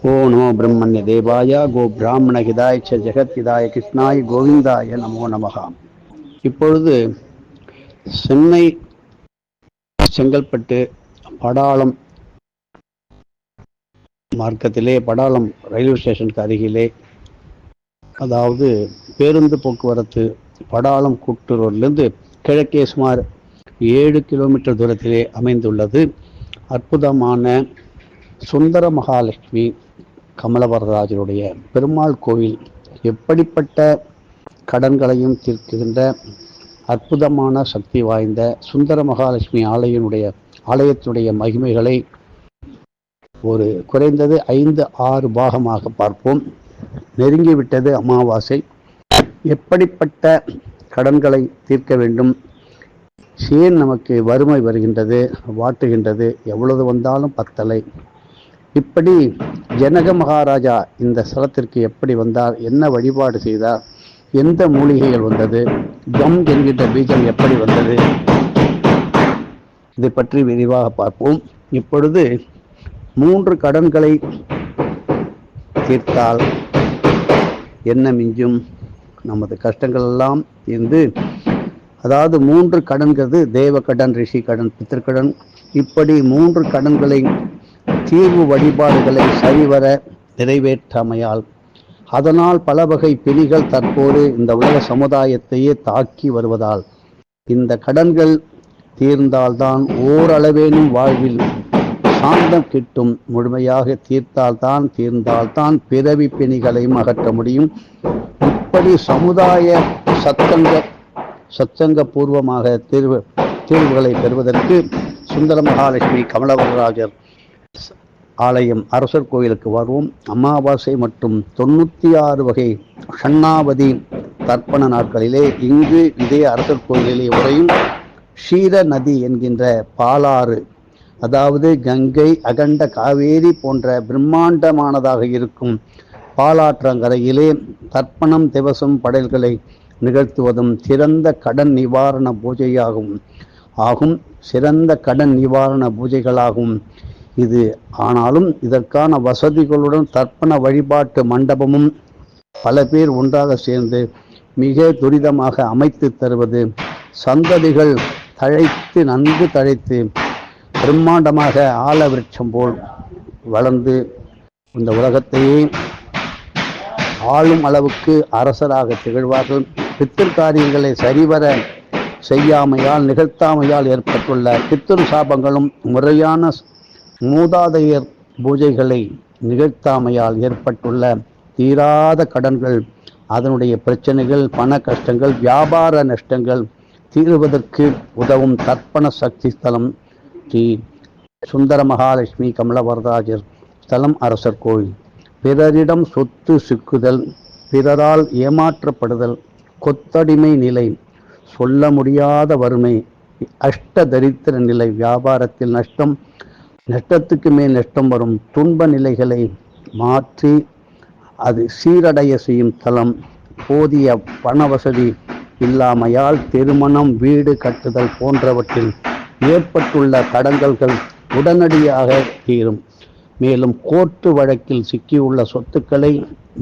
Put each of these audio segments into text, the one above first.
ஓ நமோ பிரம்மண்ய தேவாய கோ பிராமண ஹிதாய ச ஜெகத் ஹிதாய கிருஷ்ணாய் கோவிந்தாய நமோ நமகா இப்பொழுது சென்னை செங்கல்பட்டு படாளம் மார்க்கத்திலே படாளம் ரயில்வே ஸ்டேஷனுக்கு அருகிலே அதாவது பேருந்து போக்குவரத்து படாளம் கூட்டுறோடிலிருந்து கிழக்கே சுமார் ஏழு கிலோமீட்டர் தூரத்திலே அமைந்துள்ளது. அற்புதமான சுந்தர மகாலட்சுமி கமலவரராஜருடைய பெருமாள் கோவில் எப்படிப்பட்ட கடன்களையும் தீர்க்கின்ற அற்புதமான சக்தி வாய்ந்த சுந்தர மகாலட்சுமி ஆலயனுடைய ஆலயத்தினுடைய மகிமைகளை ஒரு குறைந்தது ஐந்து ஆறு பாகமாக பார்ப்போம். நெருங்கிவிட்டது அமாவாசை. எப்படிப்பட்ட கடன்களை தீர்க்க வேண்டும்? ஏன் நமக்கு வறுமை வருகின்றது வாட்டுகின்றது எவ்வளவு வந்தாலும் பத்தலை. இப்படி ஜனக மகாராஜா இந்த ஸ்தலத்திற்கு எப்படி வந்தார்? என்ன வழிபாடு செய்தார்? எந்த மூலிகைகள் வந்தது? கம் என்கின்ற பீஜம் எப்படி வந்தது? இதை பற்றி விரிவாக பார்ப்போம். இப்பொழுது மூன்று கடன்களை தீர்த்தால் என்ன மிஞ்சும்? நமது கஷ்டங்கள் எல்லாம் இருந்து அதாவது மூன்று கடன்கிறது தேவ கடன் ரிஷி கடன் பித்திருக்கடன். இப்படி மூன்று கடன்களை தீர்வு வழிபாடுகளை சரிவர நிறைவேற்றாமையால். அதனால் பல வகை பிணிகள் தற்போது இந்த உலக சமுதாயத்தையே தாக்கி வருவதால் இந்த கடன்கள் தீர்ந்தால்தான் ஓரளவேனும் வாழ்வில் சாந்தம் கிட்டும் முழுமையாக தீர்த்தால்தான் தீர்ந்தால்தான் பிறவி பிணிகளையும் அகற்ற முடியும். இப்படி சமுதாய சத்தங்க சத்தங்க பூர்வமாக தீர்வு தீர்வுகளை பெறுவதற்கு சுந்தர மகாலட்சுமி கமலவரராஜர் ஆலயம் அரசர் கோயிலுக்கு வருவோம். அமாவாசை மற்றும் தொண்ணூற்றி ஆறு வகை ஷண்ணாவதி தர்ப்பண நாட்களிலே இங்கு இதே அரசர் கோயிலிலே உரையும் ஷீர நதி என்கின்ற பாலாறு அதாவது கங்கை அகண்ட காவேரி போன்ற பிரம்மாண்டமானதாக இருக்கும் பாலாற்றங்கரையிலே தர்ப்பணம் திவசம் படையல்களை நிகழ்த்துவதும் சிறந்த கடன் நிவாரண பூஜையாகும். ஆகும் சிறந்த கடன் நிவாரண பூஜைகளாகும். இது. ஆனாலும் இதற்கான வசதிகளுடன் தர்ப்பண வழிபாட்டு மண்டபமும் பல பேர் ஒன்றாக சேர்ந்து மிக துரிதமாக அமைத்து தருவது. சந்ததிகள் தழைத்து நன்கு தழைத்து பிரம்மாண்டமாக ஆல விருட்சம் போல் வளர்ந்து இந்த உலகத்தையே ஆளும் அளவுக்கு அரசராக திகழ்வார்கள். பித்திரு காரியங்களை சரிவர செய்யாமையால் நிகழ்த்தாமையால் ஏற்பட்டுள்ள பித்திரு சாபங்களும் முறையான மூதாதையர் பூஜைகளை நிகழ்த்தாமையால் ஏற்பட்டுள்ள தீராத கடன்கள் அதனுடைய பிரச்சனைகள் பண கஷ்டங்கள் வியாபார நஷ்டங்கள் தீர்வதற்கு உதவும் தர்ப்பண சக்தி ஸ்தலம் ஸ்ரீ சுந்தர மகாலட்சுமி கமலவரராஜர் ஸ்தலம் அரசர் கோயில். பிறரிடம் சொத்து சிக்குதல் பிறரால் ஏமாற்றப்படுதல் கொத்தடிமை நிலை சொல்ல முடியாத வறுமை அஷ்ட தரித்திர நிலை வியாபாரத்தில் நஷ்டம் நஷ்டத்துக்கு மேல் நஷ்டம் வரும் துன்ப நிலைகளை மாற்றி அது சீரடைய செய்யும் தளம். போதிய பண வசதி இல்லாமையால் திருமணம் வீடு கட்டுதல் போன்றவற்றில் ஏற்பட்டுள்ள தடங்கல்கள் உடனடியாக தீரும். மேலும் கோர்ட்டு வழக்கில் சிக்கியுள்ள சொத்துக்களை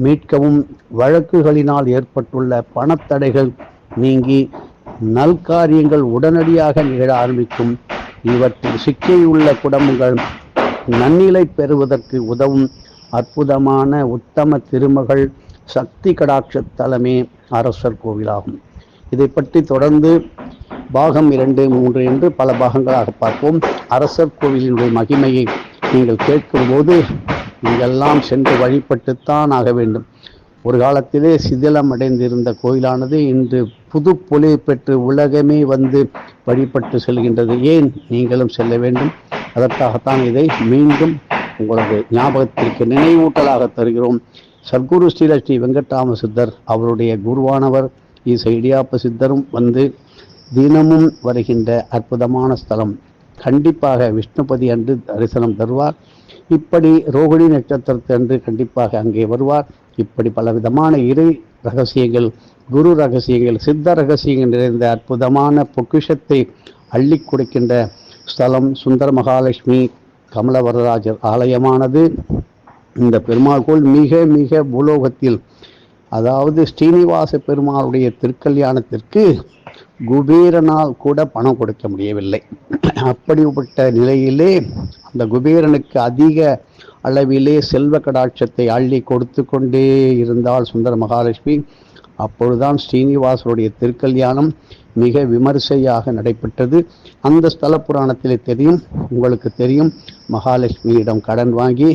மீட்கவும் வழக்குகளினால் ஏற்பட்டுள்ள பணத்தடைகள் நீங்கி நல்காரியங்கள் உடனடியாக நிகழ ஆரம்பிக்கும். இவற்றில் சிக்கியுள்ள குடும்பங்கள் நன்னிலை பெறுவதற்கு உதவும் அற்புதமான உத்தம திருமகள் சக்தி கடாட்ச தலமே அரசர் கோவிலாகும். இதை பற்றி தொடர்ந்து பாகம் இரண்டு மூன்று என்று பல பாகங்களாக பார்ப்போம். அரசர் கோவிலினுடைய மகிமையை நீங்கள் கேட்கும்போது இங்கெல்லாம் சென்று வழிபட்டுத்தான் ஆக வேண்டும். ஒரு காலத்திலே சிதிலம் அடைந்திருந்த கோயிலானது இன்று புது பொலி பெற்று உலகமே வந்து வழிபட்டு செல்கின்றது. ஏன் நீங்களும் செல்ல வேண்டும்? அதற்காகத்தான் இதை மீண்டும் உங்களது ஞாபகத்திற்கு நினைவூட்டலாக தருகிறோம். சர்க்குரு ஸ்ரீலஸ்ரீ வெங்கட்ராம சித்தர் அவருடைய குருவானவர் ஈச இடியாப்ப சித்தரும் வந்து தினமும் வருகின்ற அற்புதமான ஸ்தலம். கண்டிப்பாக விஷ்ணுபதி அன்று தரிசனம் தருவார். இப்படி ரோகிணி நட்சத்திரத்தன்று கண்டிப்பாக அங்கே வருவார். இப்படி பல விதமான இறை ரகசியங்கள் குரு ரகசியங்கள் சித்த ரகசியங்கள் நிறைந்த அற்புதமான பொக்கிஷத்தை அள்ளி கொடுக்கின்ற ஸ்தலம் சுந்தர மகாலட்சுமி கமலவரராஜர் ஆலயமானது. இந்த பெருமாள் கோயில் மிக மிக பூலோகத்தில் அதாவது ஸ்ரீனிவாச பெருமாளுடைய திருக்கல்யாணத்திற்கு குபேரனால் கூட பணம் கொடுக்க முடியவில்லை. அப்படிப்பட்ட நிலையிலே அந்த குபேரனுக்கு அதிக அளவிலே செல்வ கடாட்சத்தை அள்ளி கொடுத்து கொண்டே இருந்தால் சுந்தர மகாலட்சுமி. அப்பொழுதுதான் ஸ்ரீனிவாசருடைய திருக்கல்யாணம் மிக விமரிசையாக நடைபெற்றது. அந்த ஸ்தல புராணத்திலே தெரியும் உங்களுக்கு தெரியும் மகாலட்சுமியிடம் கடன் வாங்கி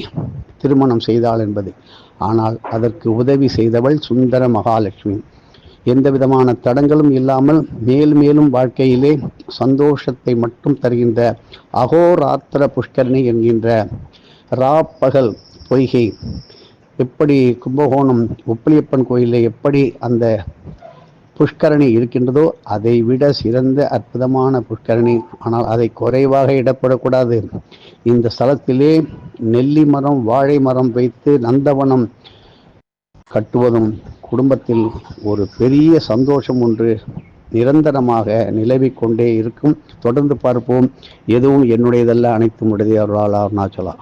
திருமணம் செய்தாள் என்பது. ஆனால் அதற்கு உதவி செய்தவள் சுந்தர மகாலட்சுமி. எந்த விதமான தடங்களும் இல்லாமல் மேல் மேலும் வாழ்க்கையிலே சந்தோஷத்தை மட்டும் தருகின்ற அகோராத்திர புஷ்கரணி என்கின்ற ராப்பகல் பொய்கை. எப்படி கும்பகோணம் உப்பிலியப்பன் கோயிலில் எப்படி அந்த புஷ்கரணி இருக்கின்றதோ அதை விட சிறந்த அற்புதமான புஷ்கரணி. ஆனால் அதை குறைவாக இடப்படக்கூடாது. இந்த ஸ்தலத்திலே நெல்லி மரம் வாழை மரம் வைத்து நந்தவனம் கட்டுவதும் குடும்பத்தில் ஒரு பெரிய சந்தோஷம் ஒன்று நிரந்தரமாக நிலவிக் கொண்டே இருக்கும். தொடர்ந்து பார்ப்போம். எதுவும் என்னுடையதல்ல அனைத்தும் உடையவர்களால் அருணாச்சலா